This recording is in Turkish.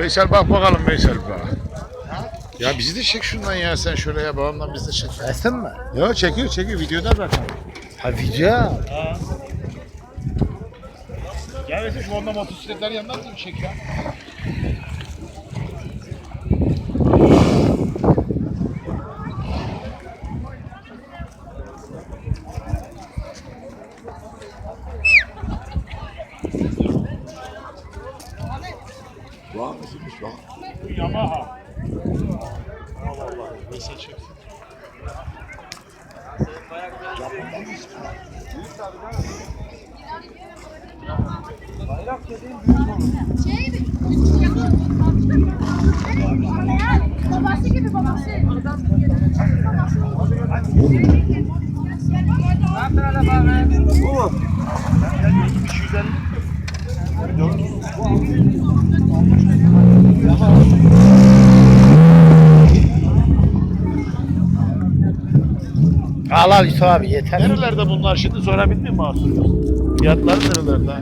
Veysel bak bakalım Veysel bak. Ya bizi de çek şundan ya sen şuraya babamdan bizi de çek. Resim mi? Ya çekiyor çekiyor videoda zaten. Ha video. Gel Veysel şu onda motosikletler yanından mı çek ya? Var mısınmış bak. Yamaha. Allah Allah. Veysel çek. Şey Babası gibi babası. Babası Al al Yusuf abi yeter. Nerelerde bunlar şimdi sorabilir miyim Mahsur? Fiyatları nerelerde?